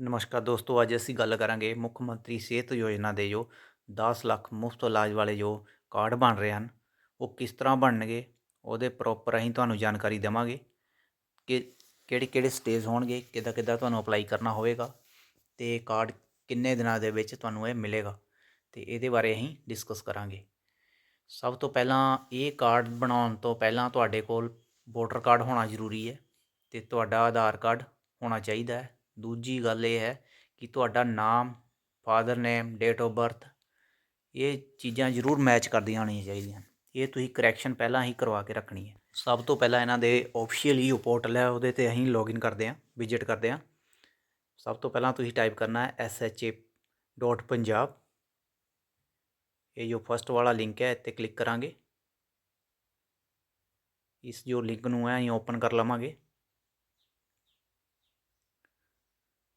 ਨਮਸਕਾਰ ਦੋਸਤੋ, ਅੱਜ ਅਸੀਂ ਗੱਲ ਕਰਾਂਗੇ ਮੁੱਖ ਮੰਤਰੀ ਸਿਹਤ ਯੋਜਨਾ ਦੇ ਜੋ 10 ਲੱਖ ਮੁਫਤ ਇਲਾਜ ਵਾਲੇ ਜੋ ਕਾਰਡ ਬਣ ਰਹੇ ਹਨ, ਉਹ ਕਿਸ ਤਰ੍ਹਾਂ ਬਣਨਗੇ, ਉਹਦੇ ਪ੍ਰੋਪਰ ਅਸੀਂ ਤੁਹਾਨੂੰ ਜਾਣਕਾਰੀ ਦੇਵਾਂਗੇ ਕਿ ਕਿਹੜੇ ਕਿਹੜੇ ਸਟੇਜ ਹੋਣਗੇ, ਕਿੱਦਾਂ ਕਿੱਦਾਂ ਤੁਹਾਨੂੰ ਅਪਲਾਈ ਕਰਨਾ ਹੋਵੇਗਾ ਤੇ ਕਾਰਡ ਕਿੰਨੇ ਦਿਨਾਂ ਦੇ ਵਿੱਚ ਤੁਹਾਨੂੰ ਇਹ ਮਿਲੇਗਾ ਤੇ ਇਹਦੇ ਬਾਰੇ ਅਸੀਂ ਡਿਸਕਸ ਕਰਾਂਗੇ। ਸਭ ਤੋਂ ਪਹਿਲਾਂ ਇਹ ਕਾਰਡ ਬਣਾਉਣ ਤੋਂ ਪਹਿਲਾਂ ਤੁਹਾਡੇ ਕੋਲ ਵੋਟਰ ਕਾਰਡ ਹੋਣਾ ਜ਼ਰੂਰੀ ਹੈ ਤੇ ਤੁਹਾਡਾ ਆਧਾਰ ਕਾਰਡ ਹੋਣਾ ਚਾਹੀਦਾ ਹੈ। ਦੂਜੀ ਗੱਲ ਇਹ ਹੈ ਕਿ ਤੁਹਾਡਾ ਨਾਮ, father name, date of birth, ਇਹ ਚੀਜ਼ਾਂ ਜ਼ਰੂਰ ਮੈਚ ਕਰਦੀਆਂ ਹੋਣੀਆਂ ਚਾਹੀਦੀਆਂ। ਇਹ ਤੁਸੀਂ ਕਰੈਕਸ਼ਨ ਪਹਿਲਾਂ ਹੀ ਕਰਵਾ ਕੇ ਰੱਖਣੀ ਹੈ। ਸਭ ਤੋਂ ਪਹਿਲਾਂ ਇਹਨਾਂ ਦੇ ਆਫੀਸ਼ੀਅਲ ਹੀ ਪੋਰਟਲ ਹੈ ਉਹਦੇ ਤੇ ਅਸੀਂ ਲੌਗਇਨ ਕਰਦੇ ਹਾਂ ਵਿਜ਼ਿਟ ਕਰਦੇ ਹਾਂ। ਸਭ ਤੋਂ ਪਹਿਲਾਂ ਤੁਸੀਂ ਟਾਈਪ ਕਰਨਾ ਹੈ sha.punjab ਇਹ ਜੋ ਫਸਟ ਵਾਲਾ ਲਿੰਕ ਹੈ, ਇੱਥੇ ਕਲਿੱਕ ਕਰਾਂਗੇ। ਇਸ ਜੋ ਲਿੰਕ ਨੂੰ ਹੈ, ਅਸੀਂ ਓਪਨ ਕਰ ਲਵਾਂਗੇ।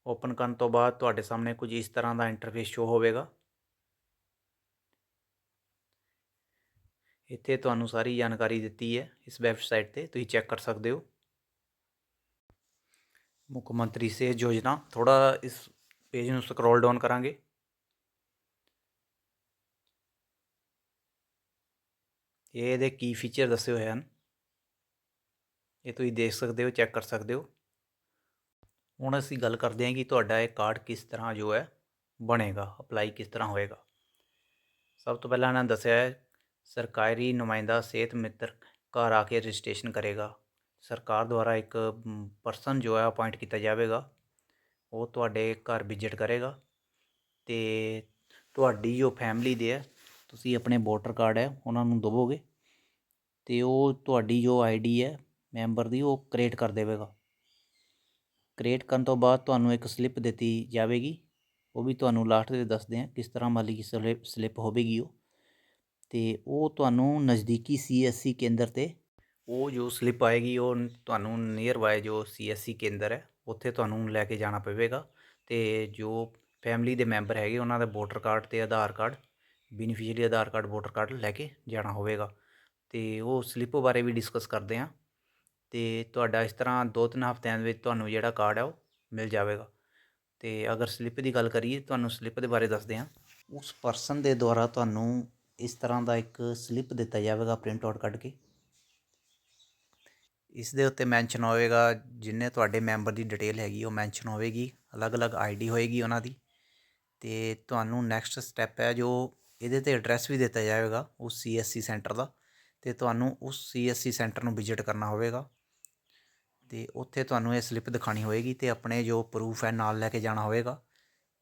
ਓਪਨ ਕਰਨ ਤੋਂ ਬਾਅਦ ਤੁਹਾਡੇ ਸਾਹਮਣੇ ਕੁਝ ਇਸ ਤਰ੍ਹਾਂ ਦਾ ਇੰਟਰਫੇਸ ਸ਼ੋ ਹੋਵੇਗਾ। ਇੱਥੇ ਤੁਹਾਨੂੰ ਸਾਰੀ ਜਾਣਕਾਰੀ ਦਿੱਤੀ ਹੈ, ਇਸ ਵੈਬਸਾਈਟ ਤੇ ਤੁਸੀਂ ਚੈੱਕ ਕਰ ਸਕਦੇ ਹੋ। ਮੁੱਖ ਮੰਤਰੀ ਸਿਹਤ ਯੋਜਨਾ ਥੋੜਾ ਇਸ ਪੇਜ ਨੂੰ ਸਕਰੋਲ ਡਾਊਨ ਕਰਾਂਗੇ। ਇਹ ਇਹਦੇ ਕੀ ਫੀਚਰ ਦੱਸੇ ਹੋਏ ਹਨ। ਇਹ ਤੁਸੀਂ ਦੇਖ ਸਕਦੇ ਹੋ ਚੈੱਕ ਕਰ ਸਕਦੇ ਹੋ। ਹੁਣ ਅਸੀਂ ਗੱਲ ਕਰਦੇ ਹਾਂ ਕਿ ਤੁਹਾਡਾ ਇਹ ਕਾਰਡ ਕਿਸ ਤਰ੍ਹਾਂ ਜੋ ਹੈ ਬਣੇਗਾ, ਅਪਲਾਈ ਕਿਸ ਤਰ੍ਹਾਂ ਹੋਏਗਾ। ਸਭ ਤੋਂ ਪਹਿਲਾਂ ਇਹਨਾਂ ਦੱਸਿਆ ਹੈ, ਸਰਕਾਰੀ ਨੁਮਾਇੰਦਾ ਸਿਹਤ ਮਿੱਤਰ ਘਰ ਆ ਕੇ ਰਜਿਸਟ੍ਰੇਸ਼ਨ ਕਰੇਗਾ। ਸਰਕਾਰ ਦੁਆਰਾ ਇੱਕ ਪਰਸਨ ਜੋ ਹੈ ਅਪਾਇੰਟ ਕੀਤਾ ਜਾਵੇਗਾ, ਉਹ ਤੁਹਾਡੇ ਘਰ ਵਿਜ਼ਿਟ ਕਰੇਗਾ ਤੇ ਤੁਹਾਡੀ ਜੋ ਫੈਮਿਲੀ ਦੇ ਹੈ, ਤੁਸੀਂ ਆਪਣੇ ਵੋਟਰ ਕਾਰਡ ਹੈ, ਉਹਨਾਂ ਨੂੰ ਦਵੋਗੇ ਤੇ ਉਹ ਤੁਹਾਡੀ ਜੋ ਆਈਡੀ ਹੈ ਮੈਂਬਰ ਦੀ ਉਹ ਕ੍ਰੀਏਟ ਕਰ ਦੇਵੇਗਾ। ਕ੍ਰੀਏਟ ਕਰਨ ਤੋਂ ਬਾਅਦ ਤੁਹਾਨੂੰ ਇੱਕ ਸਲਿੱਪ ਦਿੱਤੀ ਜਾਵੇਗੀ। ਉਹ ਵੀ ਤੁਹਾਨੂੰ ਲਾਸਟ ਦੇ ਦੱਸਦੇ ਹਾਂ ਕਿਸ ਤਰ੍ਹਾਂ ਮਾਲੀ ਕੀ ਸਲਿੱਪ ਹੋਵੇਗੀ ਉਹ। ਤੇ ਉਹ ਤੁਹਾਨੂੰ ਨਜ਼ਦੀਕੀ ਸੀਐਸਸੀ ਕੇਂਦਰ ਤੇ ਉਹ ਜੋ ਸਲਿੱਪ ਆਏਗੀ, ਉਹ ਤੁਹਾਨੂੰ ਨੀਅਰ ਬਾਏ ਜੋ ਸੀਐਸਸੀ ਕੇਂਦਰ ਹੈ, ਉੱਥੇ ਤੁਹਾਨੂੰ ਲੈ ਕੇ ਜਾਣਾ ਪਵੇਗਾ। ਤੇ ਜੋ ਫੈਮਿਲੀ ਦੇ ਮੈਂਬਰ ਹੈਗੇ, ਉਹਨਾਂ ਦਾ ਵੋਟਰ ਕਾਰਡ ਤੇ Aadhaar card beneficiary Aadhaar card voter card ਲੈ ਕੇ ਜਾਣਾ ਹੋਵੇਗਾ। ਤੇ ਉਹ ਸਲਿੱਪ ਬਾਰੇ ਵੀ ਡਿਸਕਸ ਕਰਦੇ ਹਾਂ। ਅਤੇ ਤੁਹਾਡਾ ਇਸ ਤਰ੍ਹਾਂ ਦੋ ਤਿੰਨ ਹਫ਼ਤਿਆਂ ਦੇ ਵਿੱਚ ਤੁਹਾਨੂੰ ਜਿਹੜਾ ਕਾਰਡ ਹੈ ਉਹ ਮਿਲ ਜਾਵੇਗਾ। ਅਤੇ ਅਗਰ ਸਲਿੱਪ ਦੀ ਗੱਲ ਕਰੀਏ, ਤੁਹਾਨੂੰ ਸਲਿੱਪ ਦੇ ਬਾਰੇ ਦੱਸਦੇ ਹਾਂ। ਉਸ ਪਰਸਨ ਦੇ ਦੁਆਰਾ ਤੁਹਾਨੂੰ ਇਸ ਤਰ੍ਹਾਂ ਦਾ ਇੱਕ ਸਲਿੱਪ ਦਿੱਤਾ ਜਾਵੇਗਾ ਪ੍ਰਿੰਟ ਆਊਟ ਕੱਢ ਕੇ। ਇਸ ਦੇ ਉੱਤੇ ਮੈਂਸ਼ਨ ਹੋਵੇਗਾ, ਜਿੰਨੇ ਤੁਹਾਡੇ ਮੈਂਬਰ ਦੀ ਡਿਟੇਲ ਹੈਗੀ, ਉਹ ਮੈਂਸ਼ਨ ਹੋਵੇਗੀ। ਅਲੱਗ-ਅਲੱਗ ਆਈਡੀ ਹੋਏਗੀ ਉਹਨਾਂ ਦੀ। ਤੇ ਤੁਹਾਨੂੰ ਨੈਕਸਟ ਸਟੈਪ ਹੈ, ਜੋ ਇਹਦੇ ਤੇ ਐਡਰੈਸ ਵੀ ਦਿੱਤਾ ਜਾਵੇਗਾ, ਉਸ ਸੀਐਸਸੀ ਸੈਂਟਰ ਦਾ। ਤੇ ਤੁਹਾਨੂੰ ਉਸ ਸੀਐਸਸੀ ਸੈਂਟਰ ਨੂੰ ਵਿਜ਼ਿਟ ਕਰਨਾ ਹੋਵੇਗਾ। ਅਤੇ ਉੱਥੇ ਤੁਹਾਨੂੰ ਇਹ ਸਲਿੱਪ ਦਿਖਾਉਣੀ ਹੋਏਗੀ ਅਤੇ ਆਪਣੇ ਜੋ ਪਰੂਫ ਹੈ ਨਾਲ ਲੈ ਕੇ ਜਾਣਾ ਹੋਵੇਗਾ।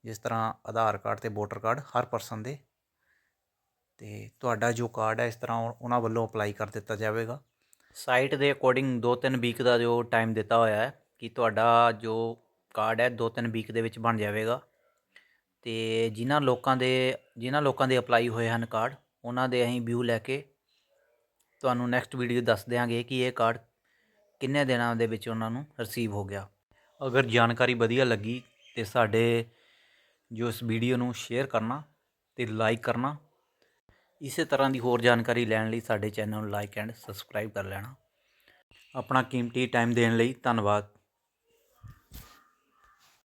ਜਿਸ ਤਰ੍ਹਾਂ ਆਧਾਰ ਕਾਰਡ ਅਤੇ ਵੋਟਰ ਕਾਰਡ ਹਰ ਪਰਸਨ ਦੇ। ਅਤੇ ਤੁਹਾਡਾ ਜੋ ਕਾਰਡ ਹੈ ਇਸ ਤਰ੍ਹਾਂ ਉਹਨਾਂ ਵੱਲੋਂ ਅਪਲਾਈ ਕਰ ਦਿੱਤਾ ਜਾਵੇਗਾ। ਸਾਈਟ ਦੇ ਅਕੋਰਡਿੰਗ 2-3 ਵੀਕ ਦਾ ਜੋ ਟਾਈਮ ਦਿੱਤਾ ਹੋਇਆ ਹੈ ਕਿ ਤੁਹਾਡਾ ਜੋ ਕਾਰਡ ਹੈ 2-3 ਵੀਕ ਦੇ ਵਿੱਚ ਬਣ ਜਾਵੇਗਾ। ਤੇ ਜਿਨ੍ਹਾਂ ਲੋਕਾਂ ਦੇ, ਜਿਨ੍ਹਾਂ ਲੋਕਾਂ ਦੇ ਅਪਲਾਈ ਹੋਏ ਹਨ ਕਾਰਡ ਉਹਨਾਂ ਦੇ ਅਸੀਂ ਵਿਊ ਲੈ ਕੇ ਤੁਹਾਨੂੰ ਨੈਕਸਟ ਵੀਡੀਓ ਦੱਸ ਦਿਆਂਗੇ ਕਿ ਇਹ ਕਾਰਡ ਕਿੰਨੇ ਦਿਨਾਂ ਦੇ ਵਿੱਚ ਉਹਨਾਂ ਨੂੰ ਰਿਸੀਵ ਹੋ ਗਿਆ? ਅਗਰ ਜਾਣਕਾਰੀ ਵਧੀਆ ਲੱਗੀ ਤੇ ਸਾਡੇ ਜੋ ਇਸ ਵੀਡੀਓ ਨੂੰ ਸ਼ੇਅਰ ਕਰਨਾ ਤੇ ਲਾਈਕ ਕਰਨਾ, ਇਸੇ ਤਰ੍ਹਾਂ ਦੀ ਹੋਰ ਜਾਣਕਾਰੀ ਲੈਣ ਲਈ ਸਾਡੇ ਚੈਨਲ ਨੂੰ ਲਾਈਕ ਐਂਡ ਸਬਸਕ੍ਰਾਈਬ ਕਰ ਲੈਣਾ। ਆਪਣਾ ਕੀਮਤੀ ਟਾਈਮ ਦੇਣ ਲਈ ਧੰਨਵਾਦ।